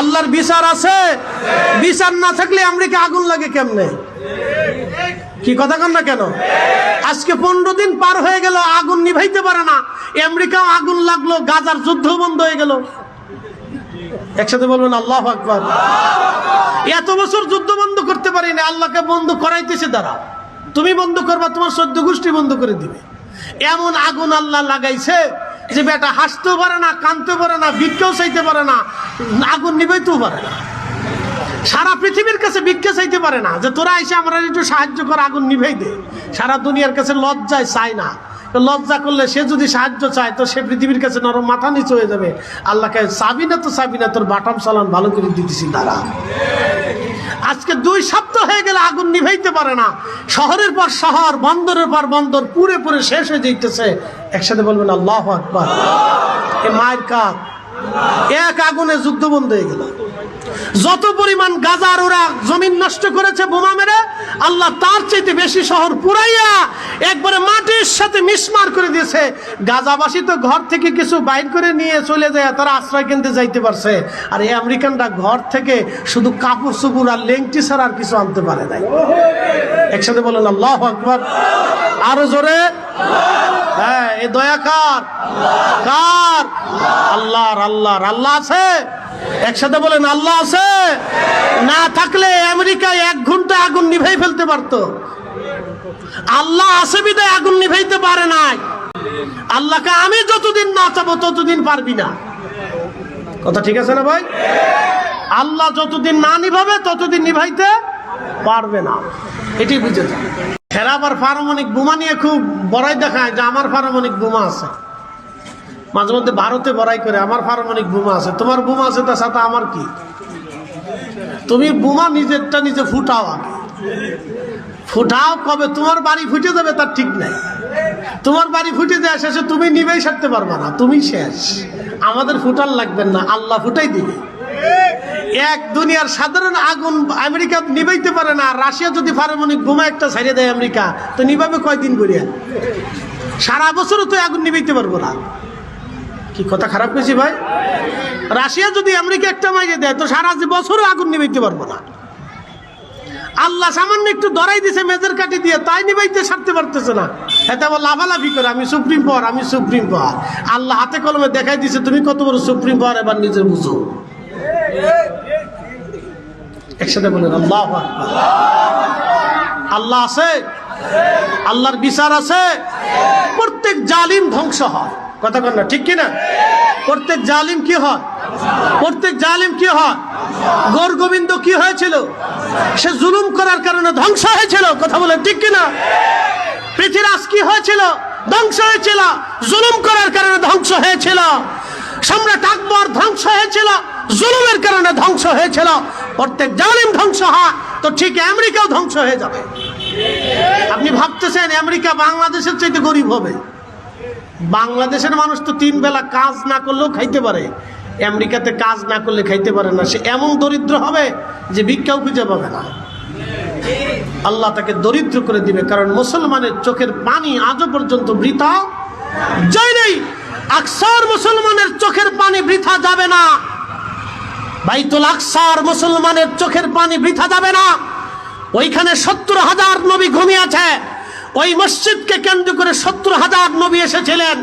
আল্লাহর বিচার আছে। বিচার না থাকলে আমেরিকা আগুন লাগে কেমনে? কি কথা কন না কেন? আজকে পনেরো দিন পার হয়ে গেল, আগুন নিভাইতে পারে না। আমেরিকাও আগুন লাগল, গাজার যুদ্ধ বন্ধ হয়ে গেল। একসাথে বলবেন, আল্লাহ আকবর। এত বছর যুদ্ধ বন্ধ করতে পারি না আল্লাহকে বন্ধ করাইতেছে তারা। তুমি বন্ধ করবা, তোমার সদ্য গোষ্ঠী বন্ধ করে দিবে। এমন আগুন আল্লাহ লাগাইছে যে বেটা হাসতেও পারে না, কানতেও পারে না, ভিক্ষাও চাইতে পারে না, আগুন নিবাইতেও পারে না। সারা পৃথিবীর কাছে ভিক্ষা চাইতে পারে না, যে তোরা এসে আমরা একটু সাহায্য করে, আগুন নিভাই দে। সারা দুনিয়ার কাছে লজ্জায় চায় না। লজ্জা করলে সে যদি সাহায্য চায়, তো সে পৃথিবীর কাছে নরম মাথা নিচু হয়ে যাবে। আল্লাহকে চাবি না তো চাবি না তোর বাটাম চালান ভালো করে দিতেছি তারা আজকে দুই সপ্তাহ হয়ে গেলে আগুন নিভাইতে পারে না। শহরের পর শহর, বন্দরের পর বন্দর, পুরে পুরে শেষ হয়ে যেতেছে একসাথে বলবেন, আল্লাহ আকবর। এ মায়ের কাক এক আগুনে যুদ্ধ বন্ধ হয়ে গেল। যত পরিমাণ গাজার ওরা জমিন নষ্ট করেছে বোমা মেরে, আল্লাহ তার চাইতে বেশি শহর পুরাইয়া একবারে মাটির সাথে মিসমার করে দিয়েছে। গাজাবাসী তো ঘর থেকে কিছু বাইর করে নিয়ে চলে যায়, তারা আশ্রয় কিনতে যাইতে পারছে। আর এই আমেরিকানরা ঘর থেকে শুধু কাপড়, চুপুর আর লেংটি ছাড়া আর কিছু আনতে পারে নাই। একসাথে বলেন, আল্লাহ আকবর। আরও জোরে। হ্যাঁ এ দয়া কার? কার? আল্লাহর আল্লাহর। আল্লাহ আছে? একসাথে বলেন, আল্লাহ আছে? না থাকলে আমেরিকায় এক ঘণ্টা আগুন নিভাই ফেলতে পারতো। আল্লাহ আছে বিদায় আগুন নিভাইতে পারে নাই। আল্লাহকে আমি যতদিন না চাবো ততদিন পারবি না। কথা ঠিক আছে না ভাই? আল্লাহ যতদিন না নিভাবে ততদিন নিভাইতে পারবে না। এটি বুঝে যান। এরা আবার পারমাণিক বোমা নিয়ে খুব বড়াই দেখায় যে আমার পারমাণিক বোমা আছে। মাঝে মধ্যে ভারতে বড়াই করে, আমার পারমাণিক বোমা আছে। তোমার বোমা আছে, তার সাথে আমার কি? তুমি বোমা নিজেরটা নিজে ফুটাও আগে। ফুটাও কবে? তোমার বাড়ি ফুটে যাবে, তার ঠিক নাই। তোমার বাড়ি ফুটে যায় শেষে তুমি নিবেই সারতে পারবা না, তুমি শেষ। আমাদের ফুটার লাগবে না, আল্লাহ ফুটাই দিবে। এক দুনিয়ার সাধারণ আগুন আমেরিকা নিবাইতে পারে না রাশিয়া যদি পারমাণবিক বোমা একটা ছাড়িয়ে দেয় আমেরিকা, তো নিবাবে কয়দিন করিয়া সারা বছরও তো আগুন নিবাইতে পারব না। কি কথা খারাপ হয়েছে ভাই? রাশিয়া যদি আমেরিকা একটা মাইরে দেয়, তো সারা বছরও আগুন নিবাইতে পারব না। আল্লাহ সামান্য একটু দরাই দিছে, মেজের কাটি দিয়ে, তাই নিবাইতে সারতে পারতেছে না। এতে আবার লাভালাভি করে, আমি সুপ্রিম পাওয়ার, আমি সুপ্রিম পাওয়ার। আল্লাহ হাতে কলমে দেখাই দিছে, তুমি কত বড় সুপ্রিম পাওয়ার, এবার নিজে বুঝো। একসাথে বলেন, আল্লাহ আল্লাহ আছে? আল্লাহর বিচার আছে? প্রত্যেক জালিম ধ্বংস হয়। কথা কন না, ঠিক কিনা? প্রত্যেক জালিম কি হয়? প্রত্যেক জালিম কি হয়? গৌর গোবিন্দ কি হয়েছিল? সে জুলুম করার কারণে ধ্বংস হয়েছিল। কথা বলেন, ঠিক কিনা? পৃথিবীরাজ কি হয়েছিল? ধ্বংস হয়েছিল। জুলুম করার কারণে ধ্বংস হয়েছিল। সম্রাট আকবর ধ্বংস হয়েছিল। জুলুমের কারণে ধ্বংস হয়েছিল। প্রত্যেক জালিম ধ্বংস হয়, তো ঠিক আমেরিকাও ধ্বংস হয়ে যাবে। আপনি ভাবতেছেন আমেরিকা বাংলাদেশের চাইতে গরিব হবে। বাংলাদেশের মানুষ তো তিন বেলা কাজ না করলেও খাইতে পারে। আমেরিকাতে কাজ না করলে খাইতে পারে না। সে এমন দরিদ্র হবে যে ভিক্ষাও খুঁজে পাবে না। আল্লাহ তাকে দরিদ্র করে দিবে, কারণ মুসলমানের চোখের পানি আজও পর্যন্ত বৃথা যায় নেই। আকসার মুসলমানের চোখের পানি বৃথা যাবে না। বাইতুল আকসার মুসলমানের চোখের পানি বৃথা যাবে না। ওইখানে সত্তর হাজার নবী ঘুমিয়ে আছে। ওই মসজিদকে কেন্দ্র করে সত্তর হাজার নবী এসেছিলেন।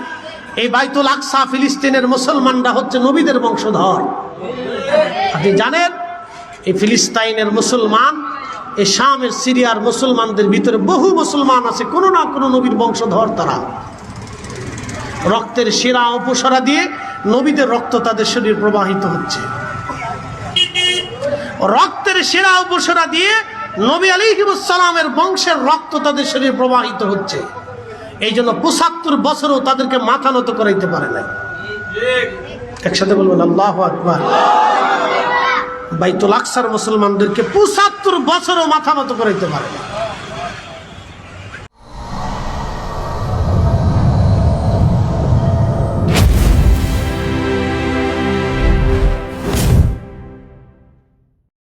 এই বাইতুল আকসা ফিলিস্তিনের মুসলমানরা হচ্ছে নবীদের বংশধর। আপনি জানেন, এই ফিলিস্তাইনের মুসলমান, এই শামের, সিরিয়ার মুসলমানদের ভিতরে বহু মুসলমান আছে, কোনো না কোনো নবীর বংশধর তারা। রক্তের শিরা উপসরা দিয়ে নবীদের রক্ত তাদের শরীর প্রবাহিত হচ্ছে। রক্তের শিরা উপসরা দিয়ে নবী আলিহিবুসালামের বংশের রক্ত তাদের শরীরে প্রবাহিত হচ্ছে। এই জন্য পঁচাত্তর বছরও তাদেরকে মাথা নত করাইতে পারে নাই। একসাথে বলবেন, আল্লাহ আকবর। বাইতুল আকসার মুসলমানদেরকে পঁচাত্তর বছরও মাথা নত করাইতে পারে না